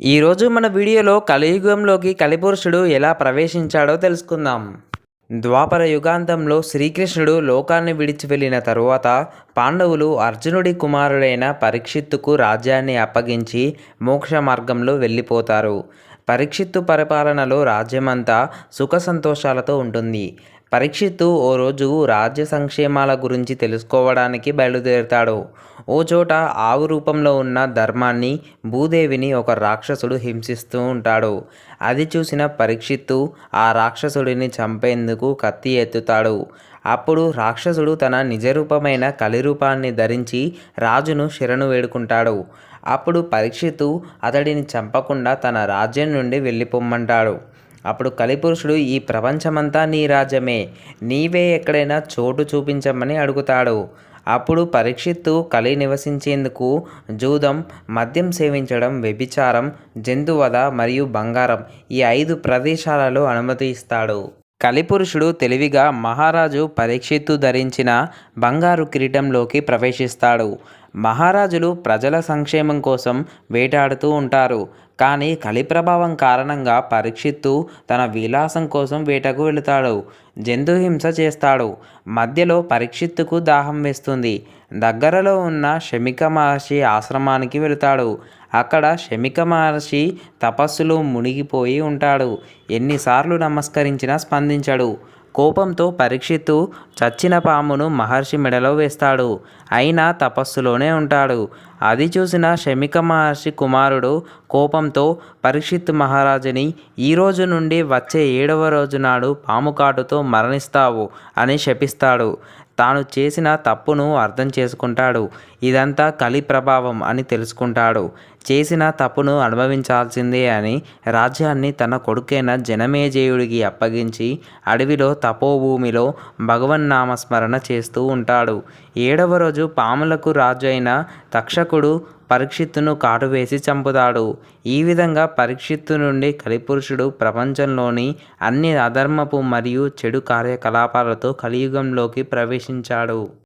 ఈరోజు మన వీడియోలో కలియుగంలోకి కలిపురుషుడు ఎలా ప్రవేశించాడో తెలుసుకుందాం. ద్వాపర యుగాంతంలో శ్రీకృష్ణుడు లోకాన్ని విడిచి వెళ్ళిన తరువాత పాండవులు అర్జునుడి కుమారుడైన పరీక్షిత్తుకు రాజ్యాన్ని అప్పగించి మోక్ష మార్గంలో వెళ్ళిపోతారు. పరీక్షిత్తు పరిపాలనలో రాజ్యమంతా సుఖ సంతోషాలతో ఉంటుంది. పరీక్షిత్తు ఓ రోజు రాజ్య సంక్షేమాల గురించి తెలుసుకోవడానికి బయలుదేరుతాడు. ఓ చోట ఆవు రూపంలో ఉన్న ధర్మాన్ని భూదేవిని ఒక రాక్షసుడు హింసిస్తూ ఉంటాడు. అది చూసిన పరీక్షిత్తు ఆ రాక్షసుడిని చంపేందుకు కత్తి ఎత్తుతాడు. అప్పుడు రాక్షసుడు తన నిజరూపమైన కలిరూపాన్ని ధరించి రాజును శరణు వేడుకుంటాడు. అప్పుడు పరీక్షిత్తు అతడిని చంపకుండా తన రాజ్యం నుండి వెళ్ళిపోమ్మంటాడు. అప్పుడు కలిపురుషుడు ఈ ప్రపంచమంతా నీ రాజ్యమే. నీవే ఎక్కడైనా చోటు చూపించమని అడుగుతాడు. అప్పుడు పరీక్షిత్తు కలి నివసించేందుకు జూదం మద్యం సేవించడం వ్యభిచారం జంతువధ మరియు బంగారం ఈ ఐదు ప్రదేశాలలో అనుమతి ఇస్తాడు. కలిపురుషుడు తెలివిగా మహారాజు పరీక్షిత్తు ధరించిన బంగారు కిరీటంలోకి ప్రవేశిస్తాడు. మహారాజులు ప్రజల సంక్షేమం కోసం వేటాడుతూ ఉంటారు. కానీ కలి ప్రభావం కారణంగా పరీక్షిత్తు తన విలాసం కోసం వేటకు వెళుతాడు. జంతుహింస చేస్తాడు. మధ్యలో పరీక్షిత్తుకు దాహం వేస్తుంది. దగ్గరలో ఉన్న శమిక మహర్షి ఆశ్రమానికి వెళుతాడు. అక్కడ శమిక మహర్షి తపస్సులో మునిగిపోయి ఉంటాడు. ఎన్నిసార్లు నమస్కరించినా స్పందించడు. కోపంతో పరీక్షిత్తు చచ్చిన పామును మహర్షి మెడలో వేస్తాడు. అయినా తపస్సులోనే ఉంటాడు. అది చూసిన శమిక మహర్షి కుమారుడు కోపంతో పరీక్షిత్ మహారాజుని ఈ రోజు నుండి వచ్చే ఏడవ రోజు నాడు పాము కాటుతో మరణిస్తావు అని శపిస్తాడు. తాను చేసిన తప్పును అర్థం చేసుకుంటాడు. ఇదంతా కలి ప్రభావం అని తెలుసుకుంటాడు. చేసిన తప్పును అనుభవించాల్సిందే అని రాజ్యాన్ని తన కొడుకైన జనమేజయుడికి అప్పగించి అడవిలో తపోభూమిలో భగవన్నామస్మరణ చేస్తూ ఉంటాడు. ఏడవ రోజు పాములకు రాజు అయిన తక్షకుడు పరీక్షిత్తును కాటువేసి చంపుతాడు. ఈ విధంగా పరీక్షిత్తు నుండి కలిపురుషుడు ప్రపంచంలోని అన్ని అధర్మపు మరియు చెడు కార్యకలాపాలతో కలియుగంలోకి ప్రవేశించాడు.